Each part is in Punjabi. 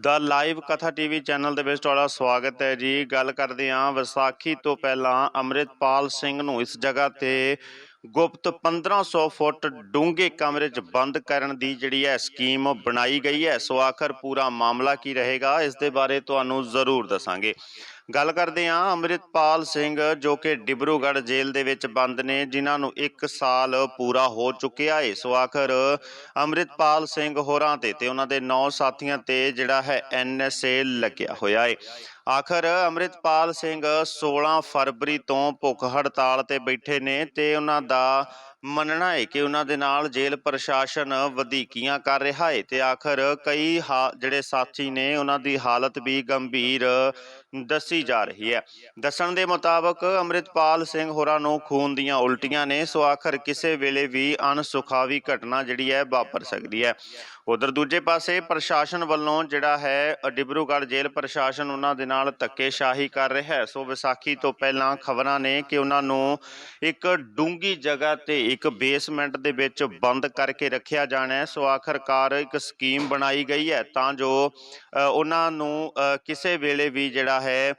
ਦਾ ਲਾਈਵ ਕਥਾ ਟੀਵੀ ਚੈਨਲ ਦੇ ਵਿੱਚ ਤੁਹਾਡਾ ਸਵਾਗਤ ਹੈ ਜੀ। ਗੱਲ ਕਰਦੇ ਹਾਂ ਵਿਸਾਖੀ ਤੋਂ ਪਹਿਲਾਂ ਅੰਮ੍ਰਿਤਪਾਲ ਸਿੰਘ ਨੂੰ ਇਸ ਜਗ੍ਹਾ ਤੇ ਗੁਪਤ 1500 ਫੁੱਟ ਡੂੰਘੇ ਕਮਰੇ 'ਚ ਬੰਦ ਕਰਨ ਦੀ ਜਿਹੜੀ ਹੈ ਸਕੀਮ ਬਣਾਈ ਗਈ ਹੈ, ਸੋ ਆਖਰ ਪੂਰਾ ਮਾਮਲਾ ਕੀ ਰਹੇਗਾ, ਇਸ ਦੇ ਬਾਰੇ ਤੁਹਾਨੂੰ ਜ਼ਰੂਰ ਦੱਸਾਂਗੇ। ਗੱਲ ਕਰਦੇ ਹਾਂ ਅੰਮ੍ਰਿਤਪਾਲ ਸਿੰਘ ਜੋ ਕਿ ਡਿਬਰੂਗੜ੍ਹ ਜੇਲ੍ਹ ਦੇ ਵਿੱਚ ਬੰਦ ਨੇ, ਜਿਨ੍ਹਾਂ ਨੂੰ 1 ਸਾਲ ਪੂਰਾ ਹੋ ਚੁੱਕਿਆ ਏ ਸੋ ਆਖਰ ਅੰਮ੍ਰਿਤਪਾਲ ਸਿੰਘ ਹੋਰਾਂ ਤੇ ਤੇ ਉਹਨਾਂ ਦੇ 9 ਸਾਥੀਆਂ ਤੇ ਜਿਹੜਾ ਹੈ ਐਨਐਸਏ ਲੱਗਿਆ ਹੋਇਆ ਹੈ। ਆਖਰ ਅੰਮ੍ਰਿਤਪਾਲ ਸਿੰਘ 16 ਫਰਵਰੀ ਤੋਂ ਭੁੱਖ ਹੜਤਾਲ ਤੇ ਬੈਠੇ ਨੇ ਤੇ ਉਹਨਾਂ ਦਾ ਮੰਨਣਾ ਹੈ ਕਿ ਉਹਨਾਂ ਦੇ ਨਾਲ ਜੇਲ੍ਹ ਪ੍ਰਸ਼ਾਸਨ ਵਧੀਕੀਆਂ ਕਰ ਰਿਹਾ ਹੈ ਤੇ ਆਖਰ ਕਈ ਹਾ- ਜਿਹੜੇ ਸਾਥੀ ਨੇ ਉਹਨਾਂ ਦੀ ਹਾਲਤ ਵੀ ਗੰਭੀਰ ਦੱਸੀ ਜਾ ਰਹੀ ਹੈ। ਦੱਸਣ ਦੇ ਮੁਤਾਬਕ ਅੰਮ੍ਰਿਤਪਾਲ ਸਿੰਘ ਹੋਰਾਂ ਨੂੰ ਖੂਨ ਦੀਆਂ ਉਲਟੀਆਂ ਨੇ, ਸੋ ਆਖਰ ਕਿਸੇ ਵੇਲੇ ਵੀ ਅਣਸੁਖਾਵੀ ਘਟਨਾ ਜਿਹੜੀ ਹੈ ਵਾਪਰ ਸਕਦੀ ਹੈ। ਉਧਰ ਦੂਜੇ ਪਾਸੇ ਪ੍ਰਸ਼ਾਸਨ ਵੱਲੋਂ ਜਿਹੜਾ ਹੈ, ਡਿਬਰੂਗੜ੍ਹ ਜੇਲ੍ਹ ਪ੍ਰਸ਼ਾਸਨ ਉਹਨਾਂ ਦੇ ਨਾਲ ਧੱਕੇਸ਼ਾਹੀ ਕਰ ਰਿਹਾ ਹੈ। ਸੋ ਵਿਸਾਖੀ ਤੋਂ ਪਹਿਲਾਂ ਖਬਰਾਂ ਨੇ ਕਿ ਉਹਨਾਂ ਨੂੰ ਇੱਕ ਡੂੰਗੀ ਜਗ੍ਹਾ ਤੇ ਇੱਕ ਬੇਸਮੈਂਟ ਦੇ ਵਿੱਚ ਬੰਦ ਕਰਕੇ ਰੱਖਿਆ ਜਾਣਾ ਹੈ। ਸੋ ਆਖਰਕਾਰ ਇੱਕ ਸਕੀਮ ਬਣਾਈ ਗਈ ਹੈ ਤਾਂ ਜੋ ਉਹਨਾਂ ਨੂੰ ਕਿਸੇ ਵੇਲੇ ਵੀ ਜਿਹੜਾ ਹੈ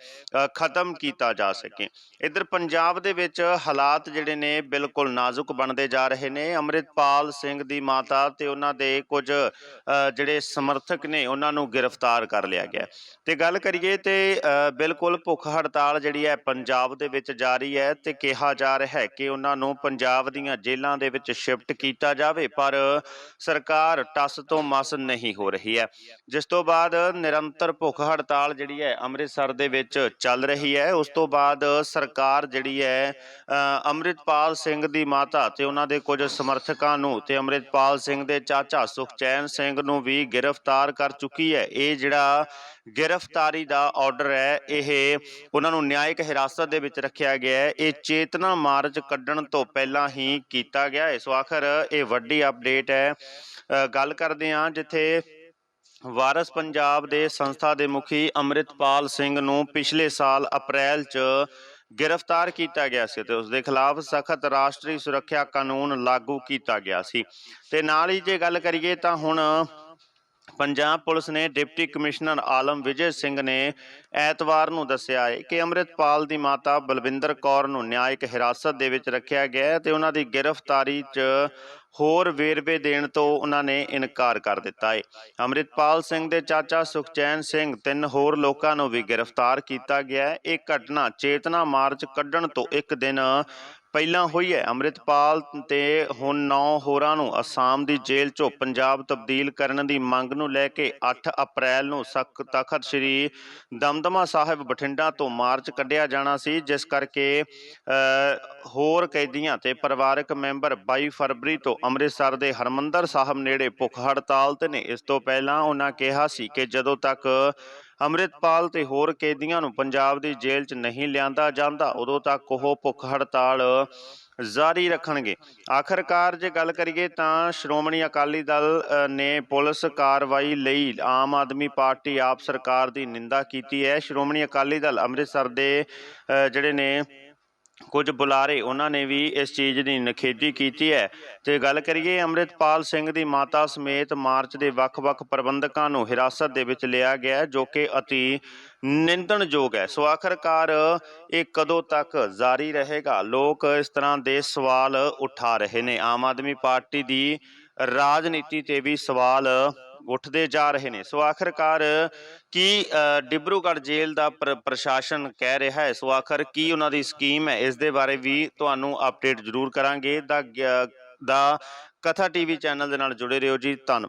ਖਤਮ ਕੀਤਾ ਜਾ ਸਕੇ। ਇਧਰ ਪੰਜਾਬ ਦੇ ਵਿੱਚ ਹਾਲਾਤ ਜਿਹੜੇ ਨੇ ਬਿਲਕੁਲ ਨਾਜ਼ੁਕ ਬਣਦੇ ਜਾ ਰਹੇ ਨੇ। ਅੰਮ੍ਰਿਤਪਾਲ ਸਿੰਘ ਦੀ ਮਾਤਾ ਤੇ ਉਹਨਾਂ ਦੇ ਕੁਝ ਜਿਹੜੇ ਸਮਰਥਕ ਨੇ ਉਹਨਾਂ ਨੂੰ ਗ੍ਰਿਫਤਾਰ ਕਰ ਲਿਆ ਗਿਆ ਤੇ ਗੱਲ ਕਰੀਏ ਤੇ ਬਿਲਕੁਲ ਭੁੱਖ ਹੜਤਾਲ ਜਿਹੜੀ ਹੈ ਪੰਜਾਬ ਦੇ ਵਿੱਚ ਜਾਰੀ ਹੈ ਤੇ ਕਿਹਾ ਜਾ ਰਿਹਾ ਹੈ ਕਿ ਉਹਨਾਂ ਨੂੰ ਪੰਜਾਬ ਦੀਆਂ ਜੇਲ੍ਹਾਂ ਦੇ ਵਿੱਚ ਸ਼ਿਫਟ ਕੀਤਾ ਜਾਵੇ ਪਰ ਸਰਕਾਰ ਟਸ ਤੋਂ ਮਸ ਨਹੀਂ ਹੋ ਰਹੀ ਹੈ। ਜਿਸ ਤੋਂ ਬਾਅਦ ਨਿਰੰਤਰ ਭੁੱਖ ਹੜਤਾਲ ਜਿਹੜੀ ਹੈ ਅੰਮ੍ਰਿਤਸਰ ਦੇ ਵਿੱਚ ਚੱਲ ਰਹੀ ਹੈ। ਉਸ ਤੋਂ ਬਾਅਦ ਸਰਕਾਰ ਜਿਹੜੀ ਹੈ ਅ, ਅੰਮ੍ਰਿਤਪਾਲ ਸਿੰਘ ਦੀ ਮਾਤਾ ਤੇ ਉਹਨਾਂ ਦੇ ਕੁਝ ਸਮਰਥਕਾਂ ਨੂੰ ਤੇ ਅੰਮ੍ਰਿਤਪਾਲ ਸਿੰਘ ਦੇ ਚਾਚਾ ਸੁਖਚੈਨ ਸਿੰਘ ਨੂੰ ਵੀ ਗ੍ਰਿਫਤਾਰ ਕਰ ਚੁੱਕੀ ਹੈ। ਇਹ ਜਿਹੜਾ ਗ੍ਰਿਫਤਾਰੀ ਦਾ ਆਰਡਰ ਹੈ। ਇਹ ਉਹਨਾਂ ਨੂੰ ਨਿਆਇਕ ਹਿਰਾਸਤ ਦੇ ਵਿੱਚ ਰੱਖਿਆ ਗਿਆ ਹੈ। ਇਹ ਚੇਤਨਾ ਮਾਰਚ ਕੱਢਣ ਤੋਂ ਪਹਿਲਾਂ ਹੀ ਕੀਤਾ ਗਿਆ ਹੈ। ਸੋ ਆਖਰ ਇਹ ਵੱਡੀ ਅਪਡੇਟ ਹੈ। ਗੱਲ ਕਰਦੇ ਹਾਂ ਜਿੱਥੇ ਵਾਰਸ ਪੰਜਾਬ ਦੇ ਸੰਸਥਾ ਦੇ ਮੁਖੀ ਅੰਮ੍ਰਿਤਪਾਲ ਸਿੰਘ ਨੂੰ ਪਿਛਲੇ ਸਾਲ ਅਪ੍ਰੈਲ 'ਚ ਗ੍ਰਿਫਤਾਰ ਕੀਤਾ ਗਿਆ ਸੀ ਤੇ ਉਸ ਦੇ ਖਿਲਾਫ ਸਖਤ ਰਾਸ਼ਟਰੀ ਸੁਰੱਖਿਆ ਕਾਨੂੰਨ ਲਾਗੂ ਕੀਤਾ ਗਿਆ ਸੀ। ਤੇ ਨਾਲ ਹੀ ਜੇ ਗੱਲ ਕਰੀਏ ਤਾਂ ਹੁਣ ਪੰਜਾਬ ਪੁਲਿਸ ਨੇ ਡਿਪਟੀ ਕਮਿਸ਼ਨਰ ਆਲਮ ਵਿਜੇ ਸਿੰਘ ਨੇ ਐਤਵਾਰ ਨੂੰ ਦੱਸਿਆ ਹੈ ਕਿ ਅੰਮ੍ਰਿਤਪਾਲ ਦੀ ਮਾਤਾ ਬਲਵਿੰਦਰ ਕੌਰ ਨੂੰ ਨਿਆਇਕ ਹਿਰਾਸਤ ਦੇ ਵਿੱਚ ਰੱਖਿਆ ਗਿਆ ਹੈ ਤੇ ਉਹਨਾਂ ਦੀ ਗ੍ਰਿਫਤਾਰੀ 'ਚ ਹੋਰ ਵੇਰਵੇ ਦੇਣ ਤੋਂ ਉਹਨਾਂ ਨੇ ਇਨਕਾਰ ਕਰ ਦਿੱਤਾ ਹੈ। ਅੰਮ੍ਰਿਤਪਾਲ ਸਿੰਘ ਦੇ ਚਾਚਾ ਸੁਖਚੈਨ ਸਿੰਘ, ਤਿੰਨ ਹੋਰ ਲੋਕਾਂ ਨੂੰ ਵੀ ਗ੍ਰਿਫਤਾਰ ਕੀਤਾ ਗਿਆ ਹੈ। ਇਹ ਘਟਨਾ ਚੇਤਨਾ ਮਾਰਚ ਕੱਢਣ ਤੋਂ ਇੱਕ ਦਿਨ ਪਹਿਲਾਂ ਹੋਈ ਹੈ, ਅੰਮ੍ਰਿਤਪਾਲ ਤੇ ਹੁਣ ਨੌ ਹੋਰਾਂ ਨੂੰ ਅਸਾਮ ਦੀ ਜੇਲ੍ਹ 'ਚੋਂ ਪੰਜਾਬ ਤਬਦੀਲ ਕਰਨ ਦੀ ਮੰਗ ਨੂੰ ਲੈ ਕੇ 8 ਅਪ੍ਰੈਲ ਨੂੰ ਸਖ, ਤਖਤ ਸ੍ਰੀ ਦਮਦਮਾ ਸਾਹਿਬ ਬਠਿੰਡਾ ਤੋਂ ਮਾਰਚ ਕੱਢਿਆ ਜਾਣਾ ਸੀ, ਜਿਸ ਕਰਕੇ ਹੋਰ ਕੈਦੀਆਂ ਤੇ ਪਰਿਵਾਰਕ ਮੈਂਬਰ 22 ਫਰਵਰੀ ਤੋਂ ਅੰਮ੍ਰਿਤਸਰ ਦੇ ਹਰਮੰਦਰ ਸਾਹਿਬ ਨੇੜੇ ਭੁੱਖ ਹੜਤਾਲ ਤੇ ਨੇ। ਇਸ ਤੋਂ ਪਹਿਲਾਂ ਉਹਨਾਂ ਕਿਹਾ ਸੀ ਕਿ ਜਦੋਂ ਤੱਕ ਅੰਮ੍ਰਿਤਪਾਲ ਤੇ ਹੋਰ ਕੈਦੀਆਂ ਨੂੰ ਪੰਜਾਬ ਦੀ ਜੇਲ੍ਹ 'ਚ ਨਹੀਂ ਲਿਆਂਦਾ ਜਾਂਦਾ, ਉਦੋਂ ਤੱਕ ਉਹ ਭੁੱਖ ਹੜਤਾਲ ਜਾਰੀ ਰੱਖਣਗੇ। ਆਖਰਕਾਰ ਜੇ ਗੱਲ ਕਰੀਏ ਤਾਂ ਸ਼੍ਰੋਮਣੀ ਅਕਾਲੀ ਦਲ ਨੇ ਪੁਲਿਸ ਕਾਰਵਾਈ ਲਈ ਆਮ ਆਦਮੀ ਪਾਰਟੀ ਆਪ ਸਰਕਾਰ ਦੀ ਨਿੰਦਾ ਕੀਤੀ ਹੈ। ਸ਼੍ਰੋਮਣੀ ਅਕਾਲੀ ਦਲ ਅੰਮ੍ਰਿਤਸਰ ਦੇ ਜਿਹੜੇ ਨੇ ਕੁਝ ਬੁਲਾਰੇ ਉਹਨਾਂ ਨੇ ਵੀ ਇਸ ਚੀਜ਼ ਦੀ ਨਿਖੇਧੀ ਕੀਤੀ ਹੈ। ਤੇ ਗੱਲ ਕਰੀਏ ਅੰਮ੍ਰਿਤਪਾਲ ਸਿੰਘ ਦੀ ਮਾਤਾ ਸਮੇਤ ਮਾਰਚ ਦੇ ਵੱਖ-ਵੱਖ ਪ੍ਰਬੰਧਕਾਂ ਨੂੰ ਹਿਰਾਸਤ ਦੇ ਵਿੱਚ ਲਿਆ ਗਿਆ ਜੋ ਕਿ ਅਤੀ ਨਿੰਦਣਯੋਗ ਹੈ। ਸੋ ਆਖਰਕਾਰ ਇਹ ਕਦੋਂ ਤੱਕ ਜਾਰੀ ਰਹੇਗਾ? ਲੋਕ ਇਸ ਤਰ੍ਹਾਂ ਦੇ ਸਵਾਲ ਉਠਾ ਰਹੇ ਨੇ। ਆਮ ਆਦਮੀ ਪਾਰਟੀ ਦੀ ਰਾਜਨੀਤੀ ਤੇ ਵੀ ਸਵਾਲ ਉੱਠਦੇ ਜਾ ਰਹੇ ਨੇ। ਸੋ ਆਖਰਕਾਰ ਕੀ ਡਿਬਰੂਗੜ੍ਹ ਜੇਲ੍ਹ ਦਾ ਪ੍ਰ- ਪ੍ਰਸ਼ਾਸਨ ਕਹਿ ਰਿਹਾ ਹੈ? ਸੋ ਆਖਰ ਕੀ ਉਹਨਾਂ ਦੀ ਸਕੀਮ ਹੈ? ਇਸ ਦੇ ਬਾਰੇ ਵੀ ਤੁਹਾਨੂੰ ਅਪਡੇਟ ਜ਼ਰੂਰ ਕਰਾਂਗੇ। ਦਾ ਦਾ ਕਥਾ ਟੀਵੀ ਚੈਨਲ ਦੇ ਨਾਲ ਜੁੜੇ ਰਹੋ ਜੀ। ਧੰਨਵਾਦ।